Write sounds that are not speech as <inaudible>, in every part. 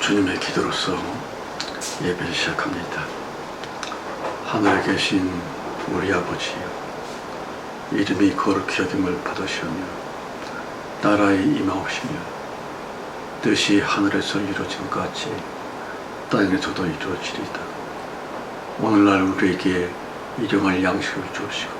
주님의 기도로서 예배를 시작합니다. 하늘에 계신 우리 아버지여, 이름이 거룩히 여김을 받으시오며, 나라의 임하옵시며, 뜻이 하늘에서 이루어진 것 같이 땅에서도 이루어지리다. 오늘날 우리에게 일용할 양식을 주시고,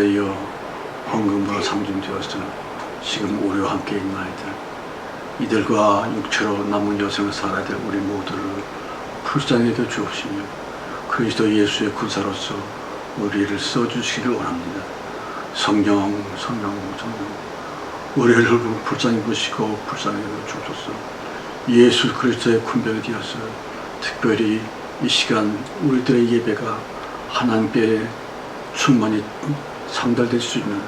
되어 헌금으로 상징되어서 지금 우리와 함께 있나이다. 이들과 육체로 남은 여생을 살아야 될 우리 모두를 불쌍히 여겨 주옵시며 그리스도 예수의 군사로서 우리를 써주시기를 원합니다. 성령, 성령, 성령. 우리를 불쌍히 보시고 불쌍히 여겨 주옵소서. 예수 그리스도의 군병이 되어서 특별히 이 시간 우리들의 예배가 하나님께 충만히 상달될 수 있는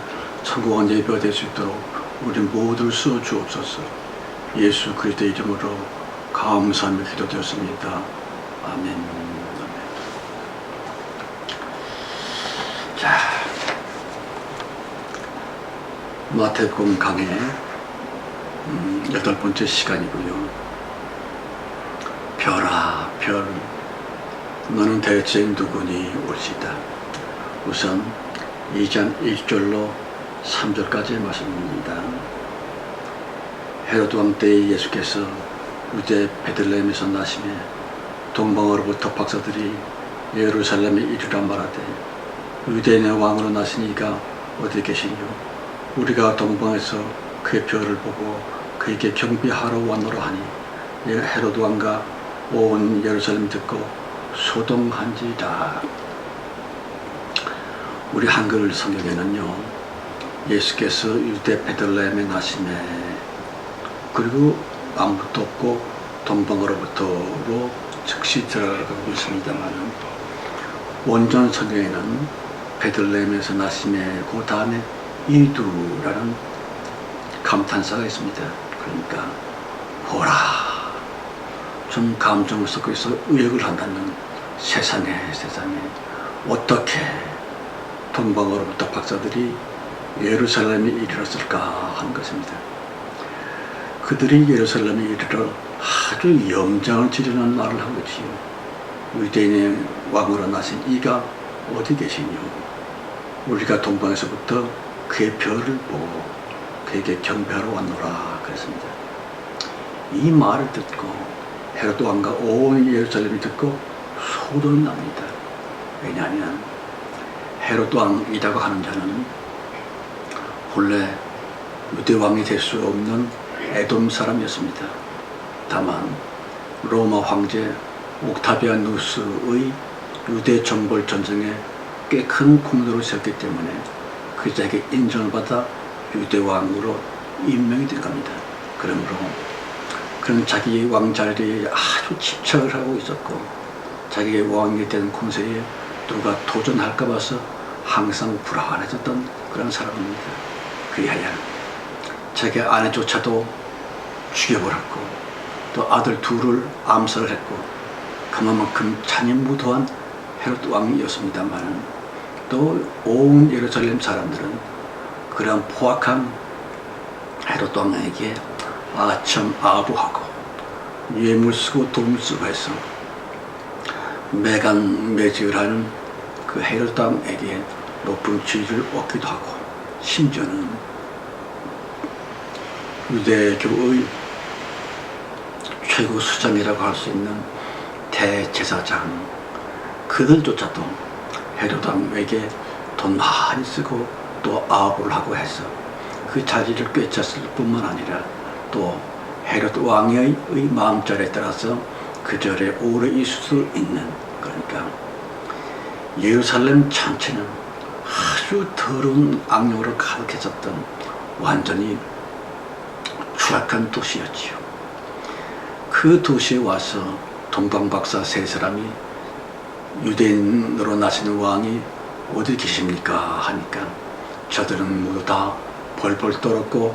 성공한 예배가 될 수 있도록 우리 모두를 써 주옵소서. 예수 그리스도의 이름으로 감사하며 기도되었습니다. 아멘. 자, 마태복음 강의 음, 여덟 번째 시간이고요. 별아, 별, 너는 대체 누구니 올시다. 우선 2장 1절로 3절까지의 말씀입니다. 헤로드 왕 때에 예수께서 유대 베들레헴에서 나심에 동방으로부터 박사들이 예루살렘에 이르라 말하되 유대인의 왕으로 나신 이가 어디 계시뇨 우리가 동방에서 그의 별을 보고 그에게 경배하러 왔노라 하니 예, 헤로드 왕과 온 예루살렘 듣고 소동한지다 우리 한글 성경에는요 예수께서 유대 베들레헴에 나심에 그리고 아무것도 없고 동방으로부터로 즉시 들어가고 있습니다만 원전 성경에는 베들레헴에서 나심의 그 다음에 이두라는 감탄사가 있습니다. 그러니까 보라 좀 감정을 있어 의역을 한다는 세상에 세상에 어떻게 동방으로부터 박사들이 예루살렘에 이르렀을까 하는 것입니다. 그들이 예루살렘에 이르러 아주 영장을 지르는 말을 한 거지요. 유대인의 왕으로 나신 이가 어디 계시뇨? 우리가 동방에서부터 그의 별을 보고 그에게 경배하러 왔노라 그랬습니다. 이 말을 듣고 헤롯 왕과 온 예루살렘이 듣고 소동이 납니다. 왜냐하면 헤롯 왕이라고 하는 자는 본래 유대 왕이 될 수 없는 에돔 사람이었습니다. 다만 로마 황제 옥타비아누스의 유대 정벌 전쟁에 꽤 큰功勞를 세웠기 때문에 그 자에게 인정을 받아 유대 왕으로 임명이 된 겁니다. 그러므로 그는 자기 왕 자리에 아주 집착을 하고 있었고 자기의 왕이 되는 공세에 누가 도전할까 봐서 항상 불안해졌던 그런 사람입니다. 그리하여 자기 아내조차도 죽여버렸고 또 아들 둘을 암살을 했고 그만큼 잔인무도한 헤롯 왕이었습니다만 또 온 예루살렘 사람들은 그런 포악한 헤롯 왕에게 아첨 아부하고 뇌물 쓰고 돈 쓰고 해서 매간 매직을 하는 그 헤롯 왕에게 높은 지위를 얻기도 하고 심지어는 유대교의 최고 수장이라고 할 수 있는 대제사장 그들조차도 헤롯 왕에게 돈 많이 쓰고 또 아부를 하고 해서 그 자리를 꿰찼을 뿐만 아니라 또 헤롯 왕의 의 마음절에 따라서 그 절에 오래 있을 수 있는 그러니까 예루살렘 전체는 아주 더러운 악령으로 가득해졌던 완전히 추악한 도시였지요. 그 도시에 와서 동방박사 세 사람이 유대인으로 나시는 왕이 어디 계십니까? 하니까 저들은 모두 다 벌벌 떨었고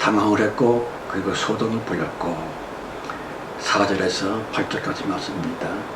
당황을 했고 그리고 소동을 불렸고 사절에서 8절까지 말씀입니다.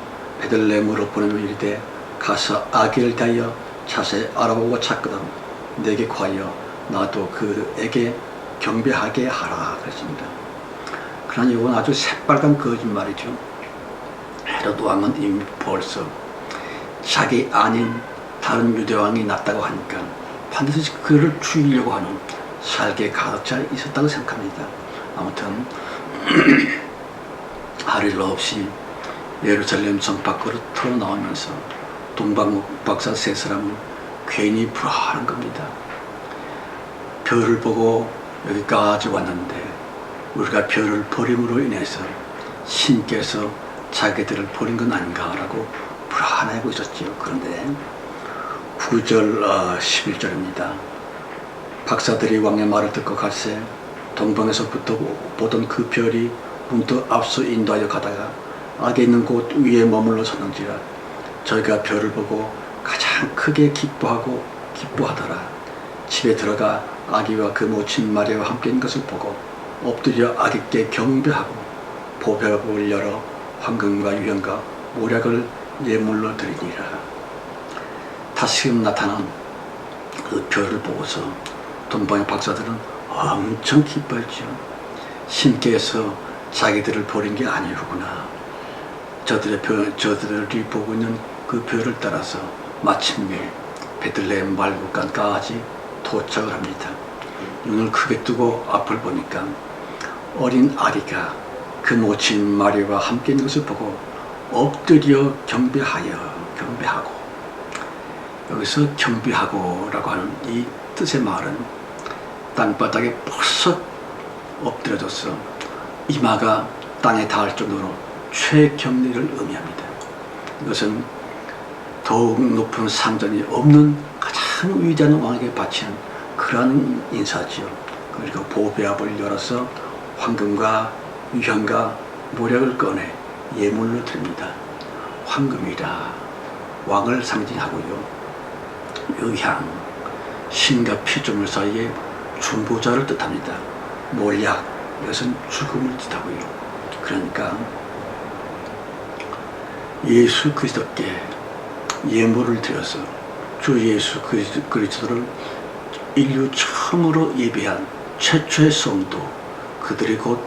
베들레헴으로 보내는 이르되 가서 아기를 대하여 자세히 알아보고 찾거든 내게 구하여 나도 그에게 경배하게 하라 그랬습니다. 그러나 이건 아주 새빨간 거짓말이죠. 헤롯 왕은 이미 벌써 자기 아닌 다른 유대 왕이 낫다고 하니까 반드시 그를 죽이려고 하는 살게 가득 차 있었다고 생각합니다. 아무튼 <clears throat> 하릴 없이 예루살렘 성 밖으로 털어 나오면서 동방 박사 세 사람은 괜히 불안한 겁니다. 별을 보고 여기까지 왔는데 우리가 별을 버림으로 인해서 신께서 자기들을 버린 건 아닌가라고 불안해하고 있었지요. 그런데 9절 어, 11절입니다. 박사들이 왕의 말을 듣고 갈새 동방에서부터 보던 그 별이 문득 앞서 인도하여 가다가 악에 있는 곳 위에 머물러 섰는지라 저희가 별을 보고 가장 크게 기뻐하고 기뻐하더라. 집에 들어가 아기와 그 모친 마리아와 함께 있는 것을 보고 엎드려 아기께 경배하고 보배를 열어 황금과 유향과 모략을 예물로 드리니라. 다시금 나타난 그 별을 보고서 동방의 박사들은 엄청 기뻐했죠. 신께서 자기들을 버린 게 아니로구나. 저들의 별, 저들이 보고 있는 그 별을 따라서 마침내 베들레헴 말국간까지 도착을 합니다. 눈을 크게 뜨고 앞을 보니까 어린 아기가 그 모친 마리아와 함께 있는 것을 보고 엎드려 경배하여 경배하고 여기서 경배하고라고 하는 이 뜻의 말은 땅바닥에 벌썩 엎드려져서 이마가 땅에 닿을 정도로 최경리를 의미합니다. 이것은 더욱 높은 상전이 없는 가장 위대한 왕에게 바치는 그러한 인사지요. 그리고 보배압을 열어서 황금과 유향과 모략을 꺼내 예물로 드립니다. 황금이라 왕을 상징하고요. 유향, 신과 피조물 사이의 중보자를 뜻합니다. 몰약, 이것은 죽음을 뜻하고요. 그러니까 예수 그리스도께 예물을 드려서 주 예수 그리스- 그리스도를 인류 처음으로 예배한 최초의 성도 그들이 곧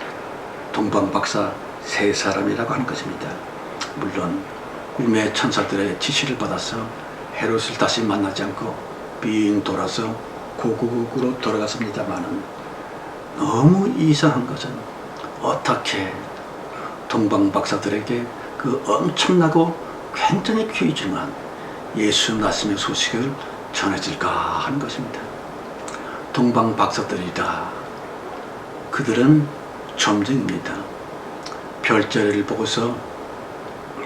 동방박사 세 사람이라고 하는 것입니다. 물론 꿈의 천사들의 지시를 받아서 헤롯을 다시 만나지 않고 빙 돌아서 고국으로 돌아갔습니다마는 너무 이상한 것은 어떻게 동방박사들에게 그 엄청나고 굉장히 귀중한 예수 말씀의 소식을 전해질까 하는 것입니다. 동방 박사들이다. 그들은 점쟁입니다. 별자리를 보고서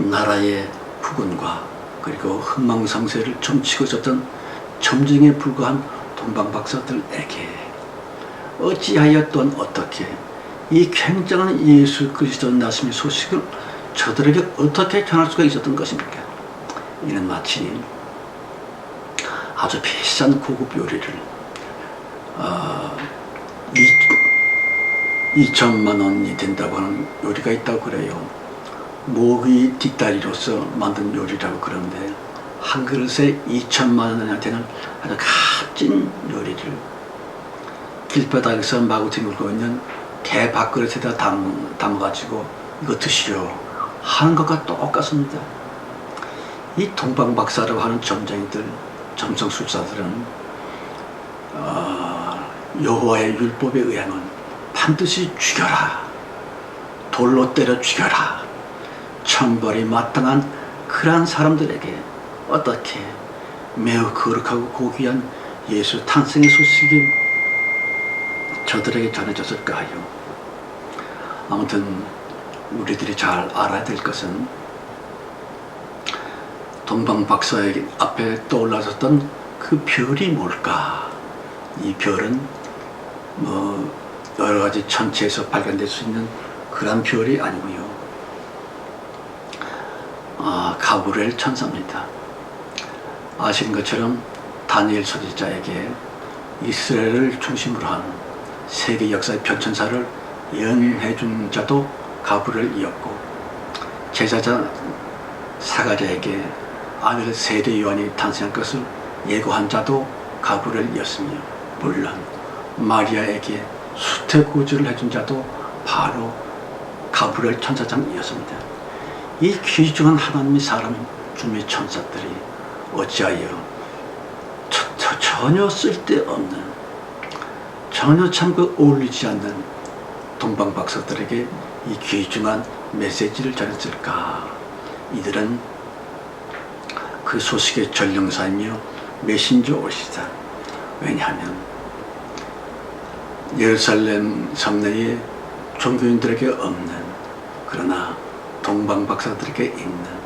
나라의 후군과 그리고 흥망성쇠를 점치고 있었던 점쟁에 불과한 동방 박사들에게 어찌하여 또한 어떻게 이 굉장한 예수 그리스도 나심의 소식을 저들에게 어떻게 전할 수가 있었던 것입니까? 이는 마치 아주 비싼 고급 요리를 어, 2천만 원이 된다고 하는 요리가 있다고 그래요. 모기 뒷다리로서 만든 요리라고 그러는데 한 그릇에 2천만 원이나 되는 아주 값진 요리를 길바닥에서 마구 뒹굴고 있는 대밥그릇에다 담, 담아가지고 이거 드시오 하는 것과 똑같습니다. 이 동방박사라고 하는 점쟁이들, 점성술사들은 어, 여호와의 율법에 의하면 반드시 죽여라. 돌로 때려 죽여라. 천벌이 마땅한 그러한 사람들에게 어떻게 매우 거룩하고 고귀한 예수 탄생의 소식이 저들에게 전해졌을까 하요. 아무튼 우리들이 잘 알아야 될 것은 동방 박사의 앞에 떠올라섰던 그 별이 뭘까? 이 별은 뭐 여러 가지 천체에서 발견될 수 있는 그런 별이 아니고요. 아, 가브리엘 천사입니다. 아시는 것처럼 다니엘 서지자에게 이스라엘을 중심으로 한 세계 역사의 변천사를 예언해 준 자도 가브리엘이었고 제자자 사가랴에게 아들 세례 요한이 탄생할 것을 예고한 자도 가브리엘이었으며 물론 마리아에게 수태구주를 해준 자도 바로 가브리엘 천사장이었습니다. 이 귀중한 하나님의 사람 주의 천사들이 어찌하여 전혀 쓸데없는 전혀 참그 어울리지 않는 동방 박사들에게 이 귀중한 메시지를 전했을까? 이들은 그 소식의 전령사이며 메신저 올시다. 왜냐하면 예루살렘 성내에 종교인들에게 없는 그러나 동방 박사들에게 있는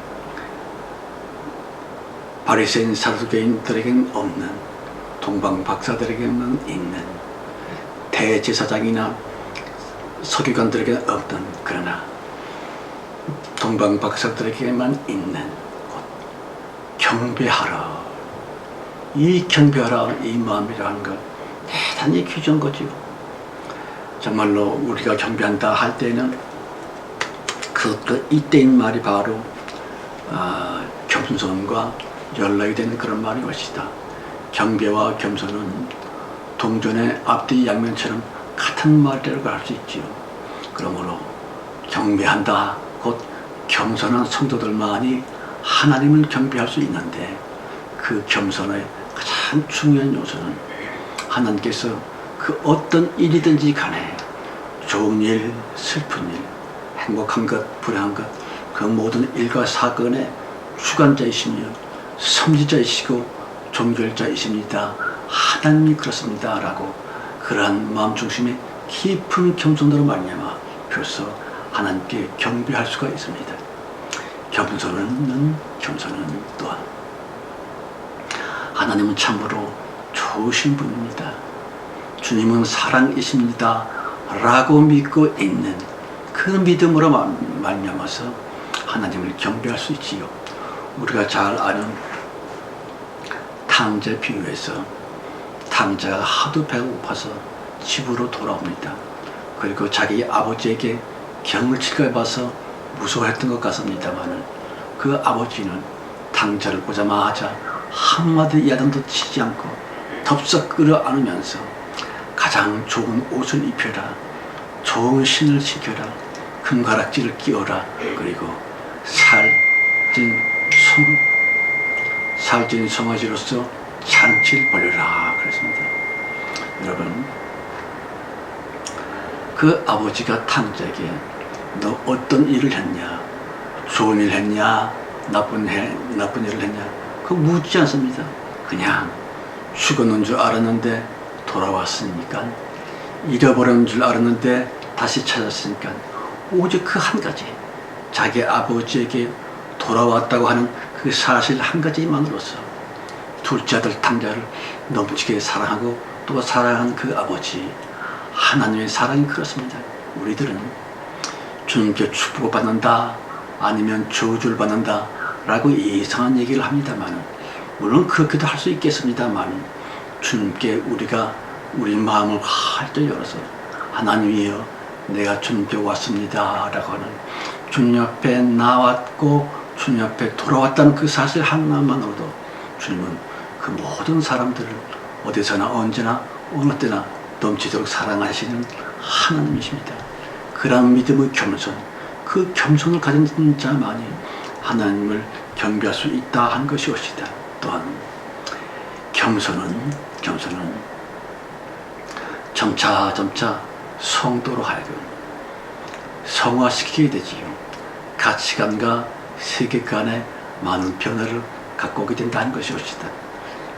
바리새인 사두개인들에게는 없는 동방 박사들에게만 있는 대제사장이나 서기관들에게 없던 그러나 동방 박사들에게만 있는 곳 경배하라 이 경배하라 이 마음이라는 것 대단히 귀중한 거지요 정말로 우리가 경배한다 할 때는 그, 그 이때인 말이 바로 아, 겸손과 연락이 되는 그런 말이 것이다. 경배와 겸손은 동전의 앞뒤 양면처럼 같은 말이라고 할수 있지요. 그러므로 경배한다 곧 겸손한 성도들만이 하나님을 경배할 수 있는데 그 겸손의 가장 중요한 요소는 하나님께서 그 어떤 일이든지 간에 좋은 일, 슬픈 일, 행복한 것, 불행한 것, 그 모든 일과 사건의 주관자이시며 성지자이시고 종결자이십니다. 하나님이 그렇습니다. 라고 그러한 마음 중심의 깊은 겸손으로 말미암아 비로소 하나님께 경배할 수가 있습니다. 겸손은 겸손은 또한 하나님은 참으로 좋으신 분입니다. 주님은 사랑이십니다. 라고 믿고 있는 그 믿음으로 말- 말미암아서 하나님을 경배할 수 있지요. 우리가 잘 아는 탕자 비유에서 탕자가 하도 배고파서 집으로 돌아옵니다. 그리고 자기 아버지에게 경을 칠까 봐서 무서워했던 것 같습니다만은 그 아버지는 탕자를 보자마자 한마디 야단도 치지 않고 덥석 끌어안으면서 가장 좋은 옷을 입혀라 좋은 신을 지켜라 금가락지를 끼워라 그리고 살찐 송 살찐 송아지로서 잔치를 벌여라 그랬습니다. 여러분 그 아버지가 탕자에게 너 어떤 일을 했냐 좋은 일 했냐 나쁜 해 나쁜 일을 했냐 그거 묻지 않습니다. 그냥 죽었는 줄 알았는데 돌아왔으니까 잃어버린 줄 알았는데 다시 찾았으니까 오직 그 한 가지 자기 아버지에게 돌아왔다고 하는 그 사실 한 가지만으로서 둘째 아들 탕자를 넘치게 사랑하고 또 사랑한 그 아버지 하나님의 사랑이 그렇습니다. 우리들은 주님께 축복을 받는다 아니면 저주를 받는다 라고 이상한 얘기를 합니다만 물론 그렇게도 할 수 있겠습니다만 주님께 우리가 우리 마음을 활짝 열어서 하나님이여 내가 주님께 왔습니다 라고 하는 주님 앞에 나왔고 주님 앞에 돌아왔다는 그 사실 하나만으로도 주님은 그 모든 사람들을 어디서나 언제나 어느 때나 넘치도록 사랑하시는 하나님이십니다. 그러한 믿음의 겸손, 그 겸손을 가진 자만이 하나님을 경배할 수 있다 한 것이옵시다. 또한 겸손은 겸손은 점차 점차 성도로 하여금 성화시키게 되지요. 가치관과 세계관에 많은 변화를 갖고 오게 된다는 것이옵시다.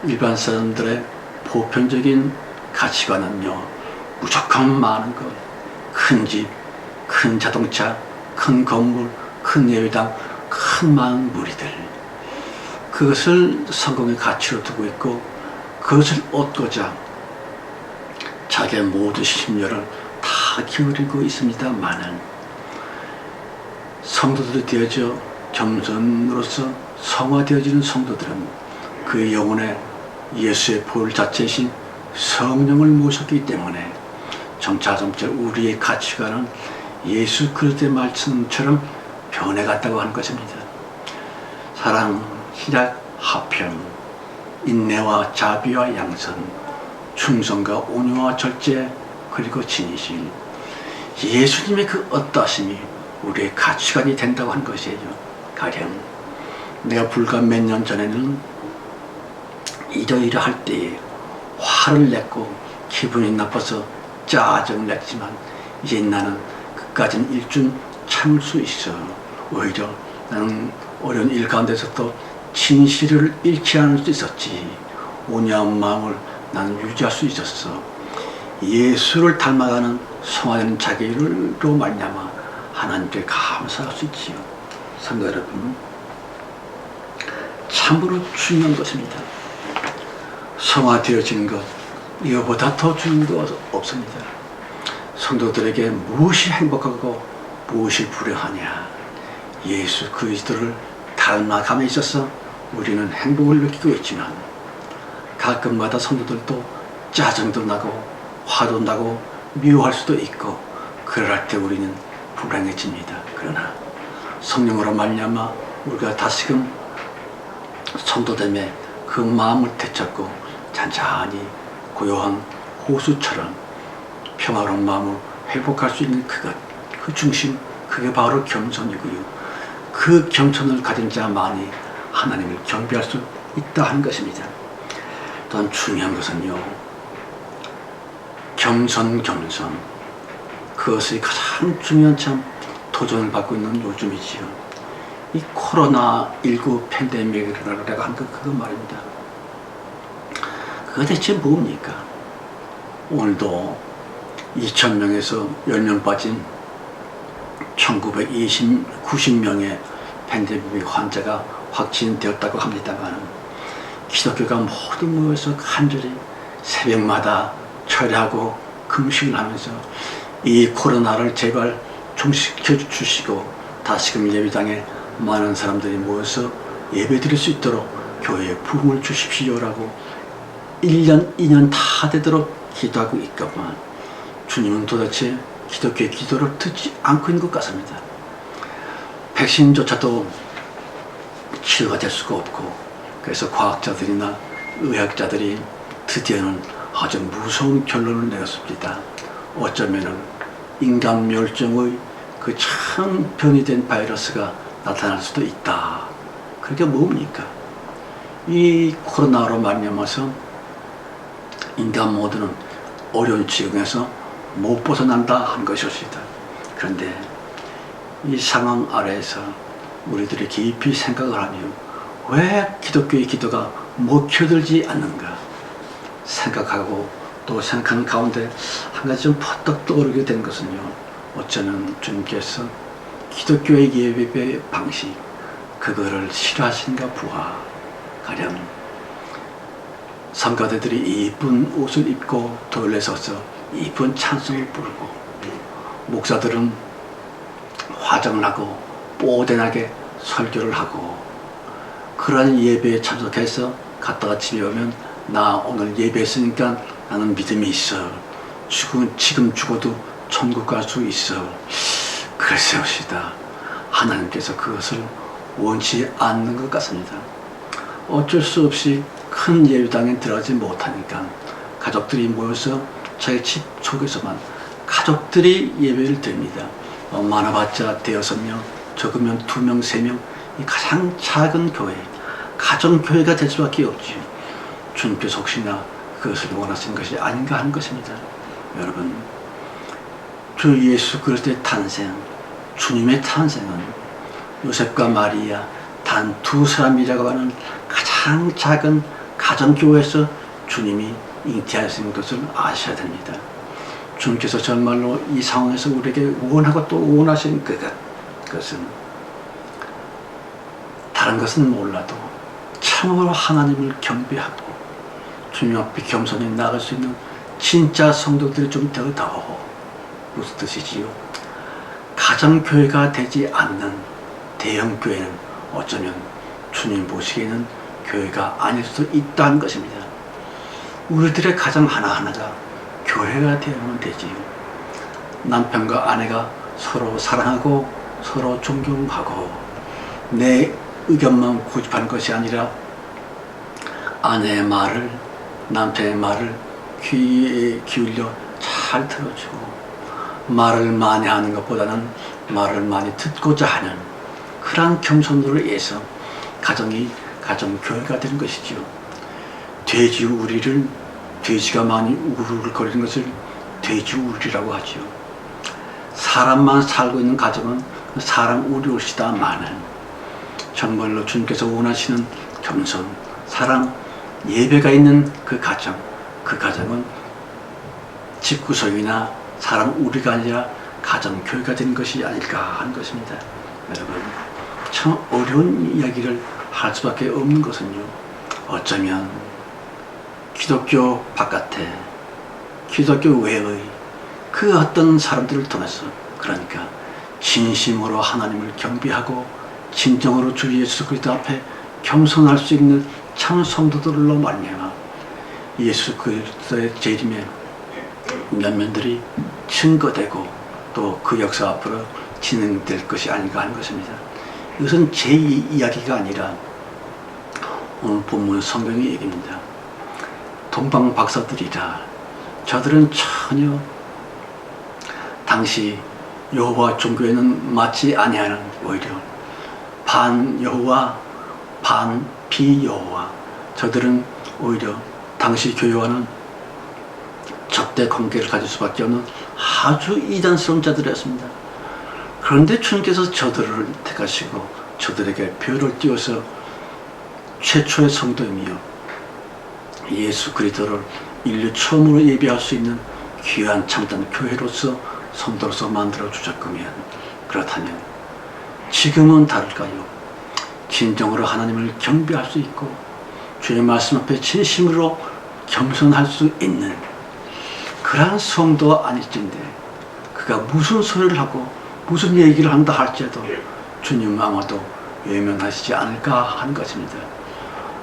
일반 사람들의 보편적인 가치관은요, 무조건 많은 것, 큰 집, 큰 자동차, 큰 건물, 큰 예배당, 큰 많은 무리들. 그것을 성공의 가치로 두고 있고, 그것을 얻고자 자기의 모든 심려를 다 기울이고 있습니다만은, 성도들이 되어져 겸손으로서 성화되어지는 성도들은 그 영혼에 예수의 볼 자체이신 성령을 모셨기 때문에 점차 점차 우리의 가치관은 예수 그리스도의 말씀처럼 변해갔다고 하는 것입니다. 사랑, 희락, 화평, 인내와 자비와 양선, 충성과 온유와 절제, 그리고 진실. 예수님의 그 어떠하심이 우리의 가치관이 된다고 한 것이에요. 가령 내가 불과 몇 년 전에는 이러이러 할 때에 화를 냈고 기분이 나빠서 짜증을 냈지만 이제 나는 그까진 일준 참을 수 있어. 오히려 나는 어려운 일 가운데서도 진실을 잃지 않을 수 있었지. 온유한 마음을 나는 유지할 수 있었어. 예수를 닮아가는 성화되는 자기로 말미암아 하나님께 감사할 수 있지요. 성도 여러분, 참으로 중요한 것입니다. 성화되어지는 것 이거보다 더 중요한 것 없습니다. 성도들에게 무엇이 행복하고 무엇이 불행하냐 예수 그리스도를 닮아감에 있어서 우리는 행복을 느끼고 있지만 가끔마다 성도들도 짜증도 나고 화도 나고 미워할 수도 있고 그럴 때 우리는 불행해집니다. 그러나 성령으로 말미암아 우리가 다시금 성도됨에 그 마음을 되찾고 잔잔히 고요한 호수처럼 평화로운 마음을 회복할 수 있는 그것, 그 중심, 그게 바로 겸손이고요. 그 겸손을 가진 자만이 하나님을 경배할 수 있다 하는 것입니다. 또한 중요한 것은요, 겸손, 겸손. 그것이 가장 중요한 참 도전을 받고 있는 요즘이지요. 이 코로나19 팬데믹이라고 내가 한거 그거 말입니다. 그거 대체 뭡니까? 오늘도 2,000명에서 10명 빠진 1920, 90명의 팬데믹 환자가 확진되었다고 합니다만 기독교가 모두 모여서 간절히 새벽마다 철야하고 금식을 하면서 이 코로나를 제발 종식해 주시고 다시금 예배당에 많은 사람들이 모여서 예배 드릴 수 있도록 교회에 부흥을 주십시오라고 1년, 2년 다 되도록 기도하고 있건만 주님은 도대체 기독교의 기도를 듣지 않고 있는 것 같습니다. 백신조차도 치료가 될 수가 없고 그래서 과학자들이나 의학자들이 드디어는 아주 무서운 결론을 내렸습니다. 어쩌면은 인간 멸종의 그 참 변이된 바이러스가 나타날 수도 있다. 그게 뭡니까? 이 코로나로 말미암아서 인간 모두는 어려운 지경에서 못 벗어난다 한 것이었습니다. 그런데 이 상황 아래에서 우리들이 깊이 생각을 하면 왜 기독교의 기도가 먹혀들지 않는가 생각하고 또 생각하는 가운데 한 가지 좀 퍼뜩 떠오르게 된 것은요. 어쩌면 주님께서 기독교의 예배 방식 그거를 싫어하신가 부하 가령 성가대들이 이쁜 옷을 입고 도열에 서서 이쁜 찬송을 부르고 목사들은 화장을 하고 뽀대나게 설교를 하고 그러한 예배에 참석해서 갔다가 집에 오면 나 오늘 예배했으니까 나는 믿음이 있어. 죽은 지금 죽어도 천국 갈 수 있어. 그랬습니다. 하나님께서 그것을 원치 않는 것 같습니다. 어쩔 수 없이 큰 예배당에 들어가지 못하니까 가족들이 모여서 자기 집 속에서만 가족들이 예배를 드립니다. 어, 많아봤자 대여섯 명, 적으면 두 명, 세 명, 이 가장 작은 교회, 가정교회가 될 수밖에 없지요. 주님께서 혹시나 그것을 원하시는 것이 아닌가 하는 것입니다. 여러분, 주 예수 그리스도의 탄생, 주님의 탄생은 요셉과 마리아 단 두 사람이라고 하는 가장 작은 가정교회에서 주님이 잉태하신 것을 아셔야 됩니다. 주님께서 정말로 이 상황에서 우리에게 원하고 또 원하신 그것, 그것은 다른 것은 몰라도 참으로 하나님을 경배하고 주님 앞에 겸손히 나갈 수 있는 진짜 성도들이 좀더더 무슨 뜻이지요? 가정교회가 되지 않는 대형교회는 어쩌면 주님 보시기에는 교회가 아닐 수도 있다는 것입니다. 우리들의 가정 하나하나가 교회가 되면 되지요. 남편과 아내가 서로 사랑하고 서로 존경하고 내 의견만 고집하는 것이 아니라 아내의 말을 남편의 말을 귀에 기울여 잘 들어주고 말을 많이 하는 것보다는 말을 많이 듣고자 하는 그러한 겸손도를 위해서 가정이 가정교회가 되는 것이지요. 돼지 우리를 돼지가 많이 우르르거리는 것을 돼지 우리라고 하지요. 사람만 살고 있는 가정은 그 사람 우리 옷이다마는 정말로 주님께서 원하시는 겸손, 사랑, 예배가 있는 그 가정, 그 가정은 집구석이나 사람 우리가 아니라 가정 교회가 되는 것이 아닐까 하는 것입니다. 여러분 참 어려운 이야기를 할 수밖에 없는 것은요. 어쩌면 기독교 바깥에 기독교 외의 그 어떤 사람들을 통해서 그러니까 진심으로 하나님을 경배하고 진정으로 주 예수 그리스도 앞에 겸손할 수 있는 참 성도들로 말미암아 예수 그리스도의 재림에 면면들이 증거되고 또 그 역사 앞으로 진행될 것이 아닌가 하는 것입니다. 이것은 제 이야기가 아니라 오늘 본문 성경의 얘기입니다. 동방 박사들이라 저들은 전혀 당시 여호와 종교에는 맞지 아니하는 오히려 반 여호와 반 비여호와 저들은 오히려 당시 교회와는 적대 관계를 가질 수밖에 없는 아주 이단스러운 자들이었습니다. 그런데 주님께서 저들을 택하시고 저들에게 별을 띄워서 최초의 성도이며 예수 그리스도를 인류 처음으로 예비할 수 있는 귀한 참된 교회로서 성도로서 만들어 주셨다면 그렇다면 지금은 다를까요? 진정으로 하나님을 경배할 수 있고 주의 말씀 앞에 진심으로 겸손할 수 있는 그러한 성도 아닐진데 그가 무슨 소리를 하고 무슨 얘기를 한다 할지라도 주님 아마도 외면하시지 않을까 하는 것입니다.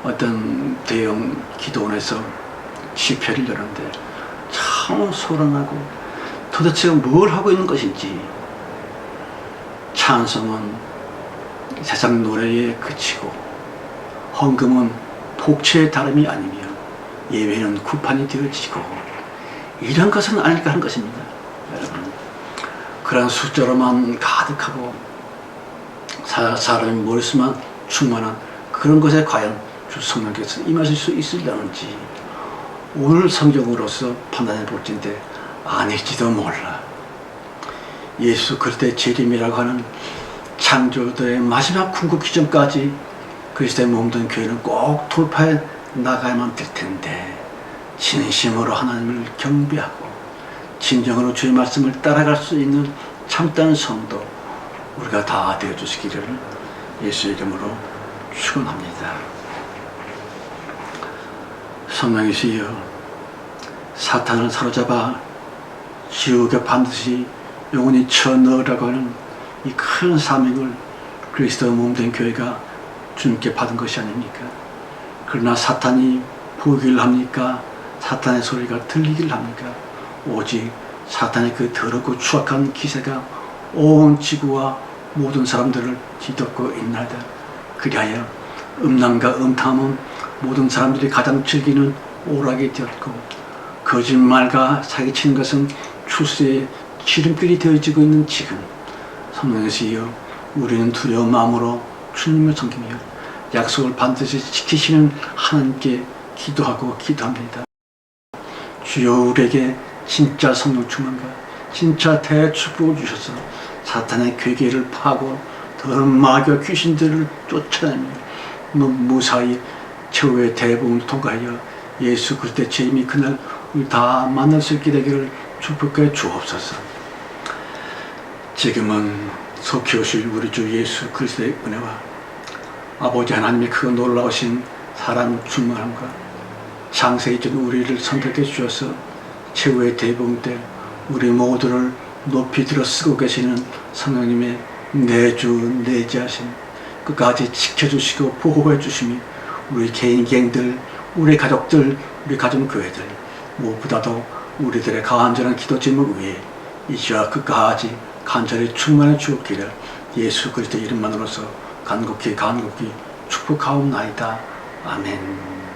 어떤 대형 기도원에서 집회를 열었는데 참 소란하고 도대체 뭘 하고 있는 것인지 찬송은 세상 노래에 그치고 헌금은 복채의 다름이 아니며 예배는 구판이 되어지고 이런 것은 아닐까 하는 것입니다. 그런 숫자로만 가득하고 사, 사람의 머릿수만 충만한 그런 것에 과연 주 성령께서 임하실 수 있으려는지 오늘 성경으로서 판단해 볼 텐데 아닐지도 몰라. 예수 그리스도의 재림이라고 하는 창조도의 마지막 궁극기 전까지 그리스도의 몸된 교회는 꼭 돌파해 나가야만 될 텐데 진심으로 하나님을 경배하고 진정으로 주의 말씀을 따라갈 수 있는 참다운 성도 우리가 다 되어 주시기를 예수 이름으로 축원합니다. 성령이시여 사탄을 사로잡아 지옥에 반드시 영원히 쳐넣으라고 하는 이 큰 사명을 그리스도 몸된 교회가 주님께 받은 것이 아닙니까? 그러나 사탄이 보기를 합니까? 사탄의 소리가 들리기를 합니까? 오직 사탄의 그 더럽고 추악한 기세가 온 지구와 모든 사람들을 뒤덮고 있나이다. 그리하여 음란과 음탕함은 모든 사람들이 가장 즐기는 오락이 되었고 거짓말과 사기치는 것은 출세의 지름길이 되어지고 있는 지금 성령이시여 우리는 두려운 마음으로 주님을 섬기며 약속을 반드시 지키시는 하나님께 기도하고 기도합니다. 주여 우리에게 진짜 성령 충만과 진짜 대축복을 주셔서 사탄의 괴계를 파고 더러운 마귀와 귀신들을 쫓아내며 무- 무사히 최후의 대복을 통과하여 예수 그리스도의 재림이 그날 우리 다 만날 수 있게 되기를 축복해 주옵소서. 지금은 속히 오실 우리 주 예수 그리스도의 은혜와 아버지 하나님의 그 놀라우신 사랑 충만함과 장세히 전 우리를 선택해 주셔서 최후의 대봉 때 우리 모두를 높이 들어 쓰고 계시는 성령님의 내주 내지하심 끝까지 지켜주시고 보호해 주심이 우리 개인 개인들 우리 가족들 우리 가정 교회들 무엇보다도 우리들의 간절한 기도 제목 위에 이시와 끝까지 간절히 충만해 주옵기를 예수 그리스도 이름만으로서 간곡히 간곡히 축복하옵나이다. 아멘